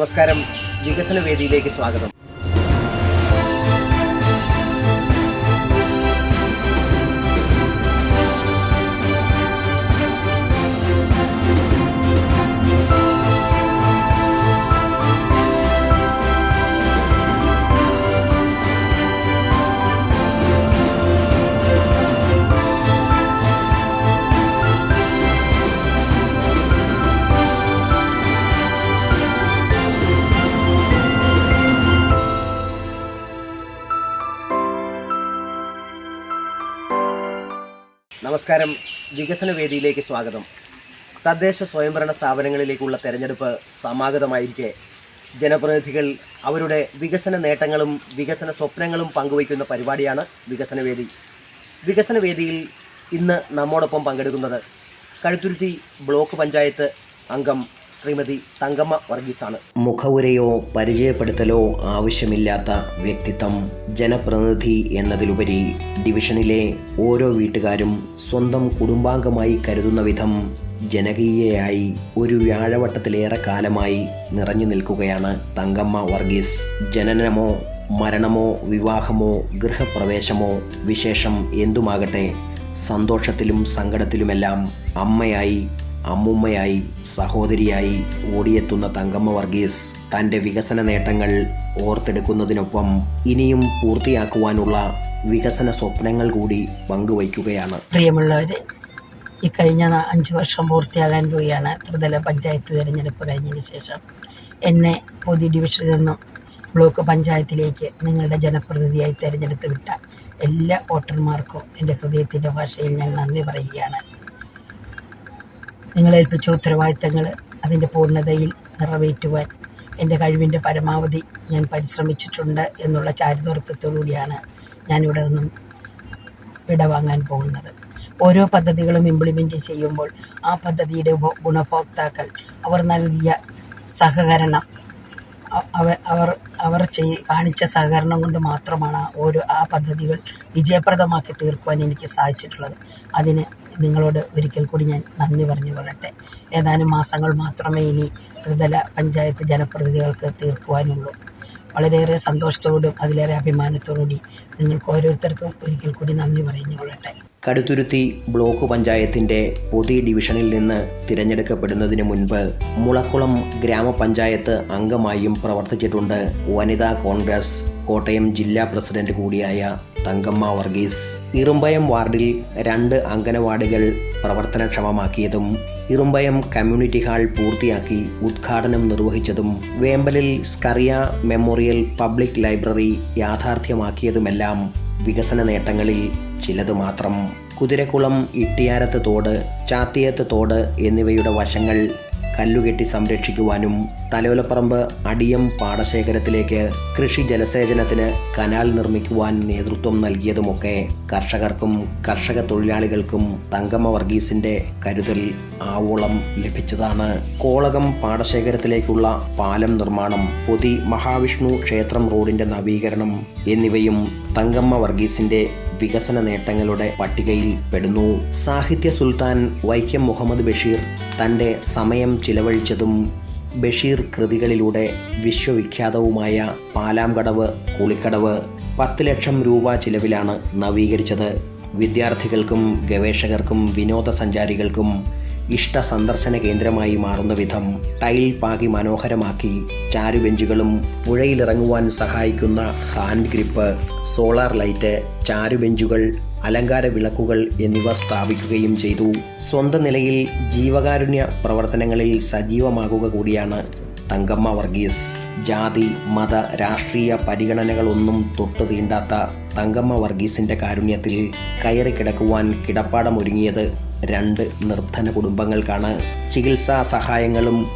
നമസ്കാരം. വികസന വേദിയിലേക്ക് സ്വാഗതം. നമസ്കാരം. വികസന വേദിയിലേക്ക് സ്വാഗതം. തദ്ദേശ സ്വയംഭരണ സ്ഥാപനങ്ങളിലേക്കുള്ള തെരഞ്ഞെടുപ്പ് സമാഗതമായിരിക്കെ. ജനപ്രതിനിധികൾ അവരുടെ വികസന നേട്ടങ്ങളും വികസന സ്വപ്നങ്ങളും പങ്കുവയ്ക്കുന്ന പരിപാടിയാണ് വികസന വേദി വികസന വേദിയിൽ ഇന്ന് നമ്മോടൊപ്പം പങ്കെടുക്കുന്നത് കഴുത്തുരുത്തി ബ്ലോക്ക് പഞ്ചായത്ത് അംഗം ശ്രീമതി തങ്കമ്മ വർഗീസാണ്. മുഖവുരയോ പരിചയപ്പെടുത്തലോ ആവശ്യമില്ലാത്ത വ്യക്തിത്വം ജനപ്രതിനിധി എന്നതിലുപരി ഡിവിഷനിലെ ഓരോ വീട്ടുകാരും സ്വന്തം കുടുംബാംഗമായി കരുതുന്ന വിധം ജനകീയയായി ഒരു വ്യാഴവട്ടത്തിലേറെ കാലമായി നിറഞ്ഞു നിൽക്കുകയാണ് തങ്കമ്മ വർഗീസ്. ജനനമോ മരണമോ വിവാഹമോ ഗൃഹപ്രവേശമോ വിശേഷം എന്തുമാകട്ടെ സന്തോഷത്തിലും സങ്കടത്തിലുമെല്ലാം അമ്മയായി അമ്മുമ്മയായി സഹോദരിയായി ഓടിയെത്തുന്ന തങ്കമ്മ വർഗീസ് തന്റെ വികസന നേട്ടങ്ങൾ ഓർത്തെടുക്കുന്നതിനൊപ്പം ഇനിയും പൂർത്തിയാക്കുവാനുള്ള വികസന സ്വപ്നങ്ങൾ കൂടി പങ്കുവയ്ക്കുകയാണ്. പ്രിയമുള്ളവരെ ഈ കഴിഞ്ഞ അഞ്ച് വർഷം പൂർത്തിയാകാൻ പോവുകയാണ് ത്രിതല പഞ്ചായത്ത് തിരഞ്ഞെടുപ്പ് കഴിഞ്ഞതിന് ശേഷം. എന്നെ പൊതു ഡിവിഷനിൽ നിന്നും ബ്ലോക്ക് പഞ്ചായത്തിലേക്ക് നിങ്ങളുടെ ജനപ്രതിനിധിയായി തിരഞ്ഞെടുത്ത് വിട്ട എല്ലാ വോട്ടർമാർക്കും എന്റെ ഹൃദയത്തിന്റെ ഭാഷയിൽ ഞാൻ നന്ദി പറയുകയാണ്. നിങ്ങളേൽപ്പിച്ച ഉത്തരവാദിത്തങ്ങൾ അതിന്റെ പൂർണതയിൽ നിറവേറ്റുവാൻ എന്റെ കഴിവിന്റെ പരമാവധി ഞാൻ പരിശ്രമിച്ചിട്ടുണ്ട് എന്നുള്ള ചാരിതാർത്ഥ്യത്തോടുകൂടിയാണ് ഞാനിവിടെ നിന്നും വിടവാങ്ങാൻ പോകുന്നത്. ഓരോ പദ്ധതികളും ഇംപ്ലിമെന്റ് ചെയ്യുമ്പോൾ ആ പദ്ധതിയുടെ ഉപ ഗുണഭോക്താക്കൾ അവർ നൽകിയ സഹകരണം അവർ അവർ കാണിച്ച സഹകരണം കൊണ്ട് മാത്രമാണ് ഓരോ ആ പദ്ധതികൾ വിജയപ്രദമാക്കി തീർക്കുവാൻ എനിക്ക് സാധിച്ചിട്ടുള്ളത്. അതിന് നിങ്ങളോട് ഒരിക്കൽ കൂടി ഞാൻ നന്ദി പറഞ്ഞു കൊള്ളട്ടെ. ഏതാനും മാസങ്ങൾ മാത്രമേ ഇനി ത്രിതല പഞ്ചായത്ത് ജനപ്രതിനിധികൾക്ക് തീർക്കുവാനുള്ളൂ. വളരെയേറെ സന്തോഷത്തോടും അതിലേറെ അഭിമാനത്തോടുകൂടി നിങ്ങൾക്ക് ഓരോരുത്തർക്കും ഒരിക്കൽ കൂടി നന്ദി പറഞ്ഞു കൊള്ളട്ടെ. കടുത്തുരുത്തി ബ്ലോക്ക് പഞ്ചായത്തിന്റെ പൊതി ഡിവിഷനിൽ നിന്ന് തിരഞ്ഞെടുക്കപ്പെടുന്നതിന് മുൻപ് മുളക്കുളം ഗ്രാമപഞ്ചായത്ത് അംഗമായും പ്രവർത്തിച്ചിട്ടുണ്ട് വനിതാ കോൺഗ്രസ് കോട്ടയം ജില്ലാ പ്രസിഡന്റ് കൂടിയായ തങ്കമ്മ വർഗീസ്. ഇറുമ്പയം വാർഡിൽ രണ്ട് അംഗനവാടികൾ പ്രവർത്തനക്ഷമമാക്കിയതും ഇറുമ്പയം കമ്മ്യൂണിറ്റി ഹാൾ പൂർത്തിയാക്കി ഉദ്ഘാടനം നിർവഹിച്ചതും വേമ്പലിൽ സ്കറിയ മെമ്മോറിയൽ പബ്ലിക് ലൈബ്രറി യാഥാർത്ഥ്യമാക്കിയതുമെല്ലാം വികസന നേട്ടങ്ങളിൽ ചിലത് മാത്രം കുതിരക്കുളം ഇട്ടിയാരത്ത് തോട് ചാത്തിയത്ത് തോട് എന്നിവയുടെ വശങ്ങൾ കല്ലുകെട്ടി സംരക്ഷിക്കുവാനും തലോലപ്പറമ്പ് അടിയം പാടശേഖരത്തിലേക്ക് കൃഷി ജലസേചനത്തിന് കനാൽ നിർമ്മിക്കുവാൻ നേതൃത്വം നൽകിയതുമൊക്കെ കർഷകർക്കും കർഷക തൊഴിലാളികൾക്കും തങ്കമ്മ വർഗീസിന്റെ കരുതൽ ആവോളം ലഭിച്ചതാണ്. കോളകം പാടശേഖരത്തിലേക്കുള്ള പാലം നിർമ്മാണം പൊതി മഹാവിഷ്ണു ക്ഷേത്രം റോഡിന്റെ നവീകരണം എന്നിവയും തങ്കമ്മ വർഗീസിന്റെ വികസന നേട്ടങ്ങളുടെ പട്ടികയിൽ പെടുന്നു. സാഹിത്യ സുൽത്താൻ വൈക്കം മുഹമ്മദ് ബഷീർ തന്റെ സമയം ചിലവഴിച്ചതും ബഷീർ കൃതികളിലൂടെ വിശ്വവിഖ്യാതവുമായ പാലാംകടവ് കുളിക്കടവ് പത്ത് ലക്ഷം രൂപ ചിലവിലാണ് നവീകരിച്ചത്. വിദ്യാർത്ഥികൾക്കും ഗവേഷകർക്കും വിനോദസഞ്ചാരികൾക്കും ഇഷ്ട സന്ദർശന കേന്ദ്രമായി മാറുന്ന വിധം ടൈൽ പാകി മനോഹരമാക്കി ചാരുബെഞ്ചുകളും പുഴയിലിറങ്ങുവാൻ സഹായിക്കുന്ന ഹാൻഡ് ഗ്രിപ്പ് സോളാർ ലൈറ്റ് ചാരുബെഞ്ചുകൾ അലങ്കാര വിളക്കുകൾ എന്നിവ സ്ഥാപിക്കുകയും ചെയ്തു. സ്വന്തം നിലയിൽ ജീവകാരുണ്യ പ്രവർത്തനങ്ങളിൽ സജീവമാകുക കൂടിയാണ് തങ്കമ്മ വർഗീസ്. ജാതി മത രാഷ്ട്രീയ പരിഗണനകളൊന്നും തൊട്ടു തീണ്ടാത്ത തങ്കമ്മ വർഗീസിന്റെ കാരുണ്യത്തിൽ കയറി കിടക്കുവാൻ കിടപ്പാടമൊരുങ്ങിയത് രണ്ട് നിർധന കുടുംബങ്ങൾക്കാണ് ചികിത്സാ സഹായങ്ങളും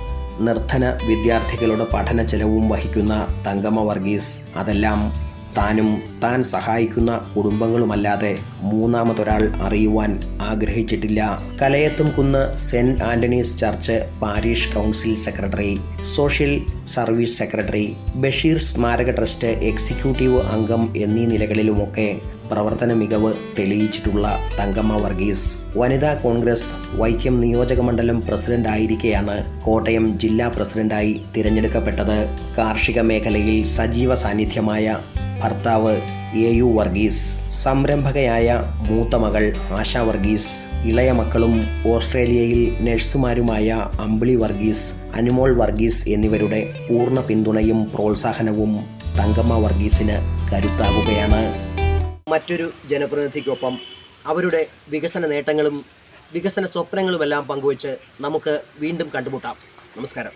നിർധന വിദ്യാർത്ഥികളുടെ പഠന ചെലവും വഹിക്കുന്ന തങ്കമ്മ വർഗീസ്. അതെല്ലാം താനും താൻ സഹായിക്കുന്ന കുടുംബങ്ങളുമല്ലാതെ മൂന്നാമതൊരാൾ അറിയുവാൻ ആഗ്രഹിച്ചിട്ടില്ല. കലയത്തും കുന്ന് saint Antony's church parish council secretary social service secretary Basheer സ്മാരക ട്രസ്റ്റ് എക്സിക്യൂട്ടീവ് അംഗം എന്നീ നിലകളിലുമൊക്കെ പ്രവർത്തന മികവ് തെളിയിച്ചിട്ടുള്ള തങ്കമ്മ വർഗീസ്. വനിതാ കോൺഗ്രസ് വൈക്കം നിയോജക മണ്ഡലം പ്രസിഡന്റ് ആയിരിക്കെയാണ് കോട്ടയം ജില്ലാ പ്രസിഡന്റായി തിരഞ്ഞെടുക്കപ്പെട്ടത്. കാർഷിക മേഖലയിൽ സജീവ സാന്നിധ്യമായ ഭർത്താവ് എ യു വർഗീസ്. സംരംഭകയായ മൂത്ത മകൾ ആശ വർഗീസ്. ഇളയ മക്കളും ഓസ്ട്രേലിയയിൽ നഴ്സുമാരുമായ അമ്പിളി വർഗീസ് അനുമോൾ വർഗീസ് എന്നിവരുടെ പൂർണ പിന്തുണയും പ്രോത്സാഹനവും തങ്കമ്മ വർഗീസിന് കരുത്താകുകയാണ്. മറ്റൊരു ജനപ്രതിനിധിക്കൊപ്പം അവരുടെ വികസന നേട്ടങ്ങളും വികസന സ്വപ്നങ്ങളുമെല്ലാം പങ്കുവച്ച് നമുക്ക് വീണ്ടും കണ്ടുമുട്ടാം. നമസ്കാരം.